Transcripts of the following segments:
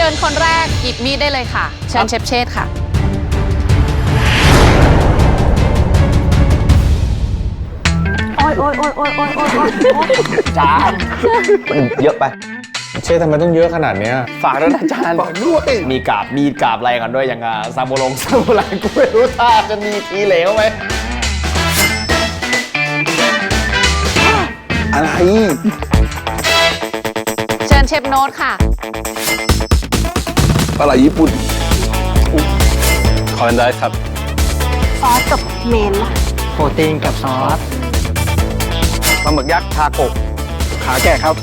เชิญคนแรกหยิบมีดได้เลยค่ะ เชิญเชฟเชษฐ์ค่ะ โอ้ยโอ้ยโอ้ยโอ้ยโอ้ยโอ้ยโอ้ยจานมันเยอะไป เชฟทำไมต้องเยอะขนาดเนี้ยฝากด้วยนะจานบอกด้วย มีกาบมีดกาบอะไรกันด้วยอย่างอะซาโบลงซาโบราณกูไม่รู้ท่าจะมีทีเหลวไหมอะไร เชิญเชฟโน้ตค่ะ อะไรญี่ปุ่นคอนได้ครับ ซอสกับเมนล่ะโปรตีนกับซอสปลาหมึกยักษ์ทาโกะขาแก่ครับ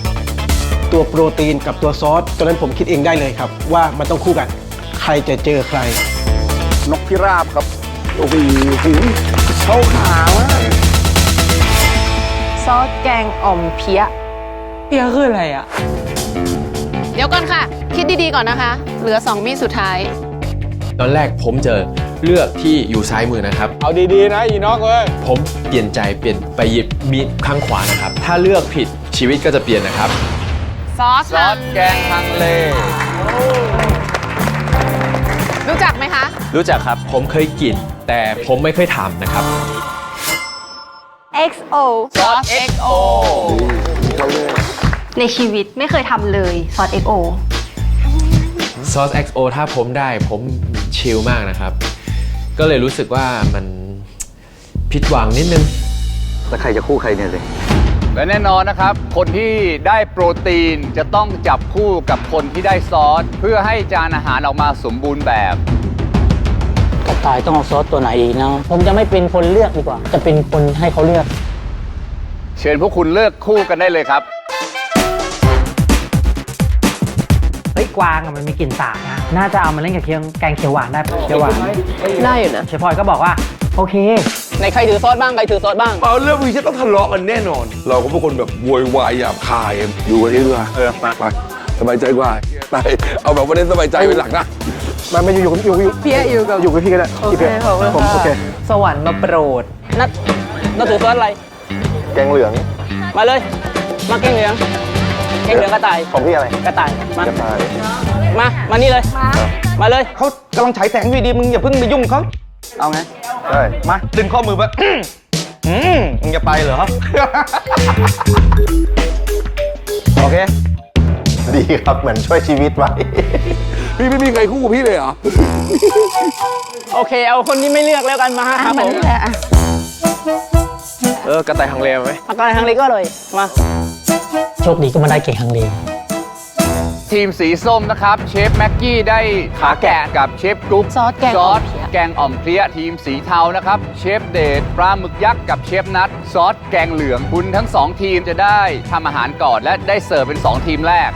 ตัวโปรตีนกับตัวซอสตัวนั้นผมคิดเองได้เลยครับ ว่ามันต้องคู่กัน ใครจะเจอใคร นกพิราบครับ โอ้โหเขาขาวอะซอสแกงอ่อมเพี้ย เพียคืออะไรอะเดี๋ยวก่อนค่ะ คิดดีๆก่อนนะคะ เหลือ 2 มีดสุดท้าย ตอนแรกผมจะเลือกที่อยู่ซ้ายมือนะครับ เอาดีๆนะอีน็อกเอ้ย ผมเปลี่ยนใจเปลี่ยนไปหยิบมีดข้างขวานะครับ ถ้าเลือกผิดชีวิตก็จะเปลี่ยนนะครับ ซอสซอสแกงฮังเล รู้จักไหมคะ รู้จักครับ ผมเคยกิน แต่ผมไม่เคยทำนะครับ XO ซอส XO ในชีวิตไม่เคยทำเลยซอส XO ซอส XO ถ้าผมได้ผมชิลมากนะครับ ก็เลยรู้สึกว่ามันผิดหวังนิดนึง แล้วใครจะคู่ใครเนี่ยสิและแน่นอนนะครับ คนที่ได้โปรตีนจะต้องจับคู่กับคนที่ได้ซอส เพื่อให้จานอาหารออกมาสมบูรณ์แบบ กระต่ายต้องเอาซอสตัวไหนอีกนะ ผมจะไม่เป็นคนเลือกดีกว่า จะเป็นคนให้เขาเลือก เชิญพวกคุณเลือกคู่กันได้เลยครับ กวางอะมันมีกลิ่นสาบนะน่าจะเอามาเล่นกับเคียงแกงเขียวหวานได้ปะเขียวหวานได้อยู่นะเชฟพลอยก็บอกว่า โอเค ในใครถือซอสบ้างใครถือซอสบ้าง เอาเรื่องวีจะต้องทะเลาะกันแน่นอน เราก็เป็นคนแบบโวยวายหยาบคายอยู่กันนี้ดีกว่าเออมาไปสบายใจกว่าไปเอาแบบวันนี้สบายใจเป็นหลักนะมันไม่อยู่อยู่อยู่อยู่เพี้ยอยู่กับอยู่กับพี่ก็ได้พี่เพียขอบคุณผมค่ะโอเคสวรรค์มาโปรดนัดนัดถือซอสอะไร แกงเหลือง มาเลย มาเก่งเหลือง เก่งเหลืองกระต่ายของพี่อะไรกระต่ายมากระต่ายมามานี่เลย มาเลยเขากำลังฉายแสงอยู่ดีมึงอย่าเพิ่งไปยุ่งเขาเอาไงใช่มาดึงข้อมือไปอืมมึงจะไปเหรอโอเคดีครับเหมือนช่วยชีวิตไว้พี่ไม่มีใครคู่กับพี่เลยเหรอ โอเค เอาคนที่ไม่เลือกแล้วกันมาครับผมเออกระต่ายฮังเลไหมอากาศทางเล็กก็เลยมา โชคดีก็มาได้เก่งฮังเลทีมสีส้มนะครับเชฟแม็กกี้ได้ขาแกะกับเชฟกรุ๊ปซอสแกงซอ่ออสมเพี้ยแกงอ่อมเพลี้ยทีมสีเทานะครับเชฟเดชปลาหมึกยักษ์กับเชฟนัทซอสแกงเหลืองคุณทั้งสองทีมจะได้ทำอาหารก่อนและได้เสิร์ฟเป็นสองทีมแรก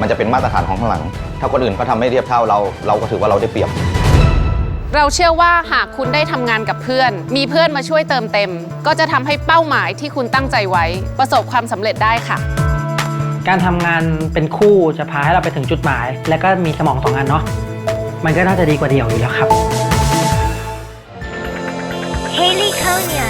มันจะเป็นมาตรฐานของข้างหลัง ถ้าคนอื่นเขาทำไม่เทียบเท่าเรา เราก็ถือว่าเราได้เปรียบ เราเชื่อว่าหากคุณได้ทำงานกับเพื่อน มีเพื่อนมาช่วยเติมเต็ม ก็จะทำให้เป้าหมายที่คุณตั้งใจไว้ ประสบความสำเร็จได้ค่ะ การทำงานเป็นคู่จะพาให้เราไปถึงจุดหมาย และก็มีสมองสองอันเนาะมันก็น่าจะดีกว่าเดียวอยู่แล้วครับ Haley Konya.